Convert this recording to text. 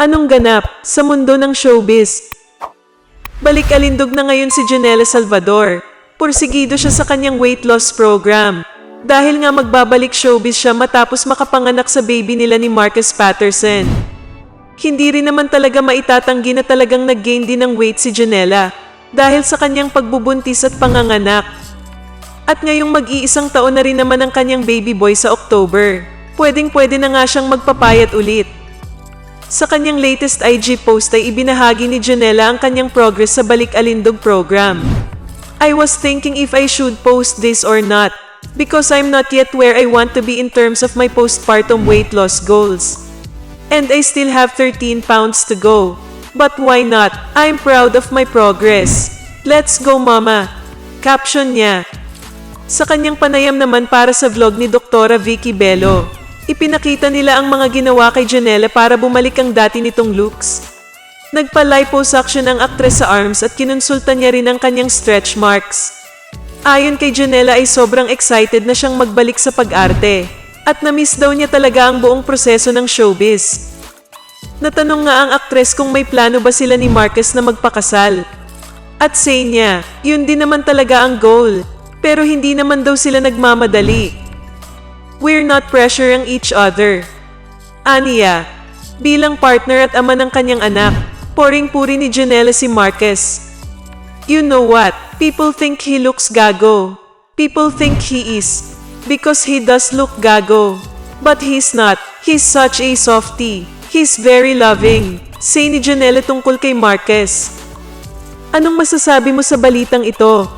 Anong ganap sa mundo ng showbiz? Balik alindog na ngayon si Janela Salvador. Pursigido siya sa kanyang weight loss program. Dahil nga magbabalik showbiz siya matapos makapanganak sa baby nila ni Marcus Patterson. Hindi rin naman talaga maitatanggi na talagang nag-gain din ng weight si Janela dahil sa kanyang pagbubuntis at panganganak. At ngayong mag-iisang taon na rin naman ang kanyang baby boy sa October. Pwedeng pwede na nga siyang magpapayat ulit. Sa kanyang latest IG post ay ibinahagi ni Janela ang kanyang progress sa Balik Alindog program. I was thinking if I should post this or not because I'm not yet where I want to be in terms of my postpartum weight loss goals. And I still have 13 pounds to go. But why not? I'm proud of my progress. Let's go mama. Caption niya. Sa kanyang panayam naman para sa vlog ni Doktora Vicky Bello, ipinakita nila ang mga ginawa kay Janela para bumalik ang dati nitong looks. Nagpa-liposuction ang aktres sa arms at kinonsulta niya rin ang kanyang stretch marks. Ayon kay Janela ay sobrang excited na siyang magbalik sa pag-arte at na-miss daw niya talaga ang buong proseso ng showbiz. Natanong nga ang aktres kung may plano ba sila ni Marcus na magpakasal. At say niya, yun din naman talaga ang goal. Pero hindi naman daw sila nagmamadali. We're not pressuring each other. Aniya, bilang partner at ama ng kanyang anak, poring-puri ni Janela si Marcus. You know what? People think he looks gago. People think he is. Because he does look gago. But he's not. He's such a softie. He's very loving. Say ni Janela tungkol kay Marcus. Anong masasabi mo sa balitang ito?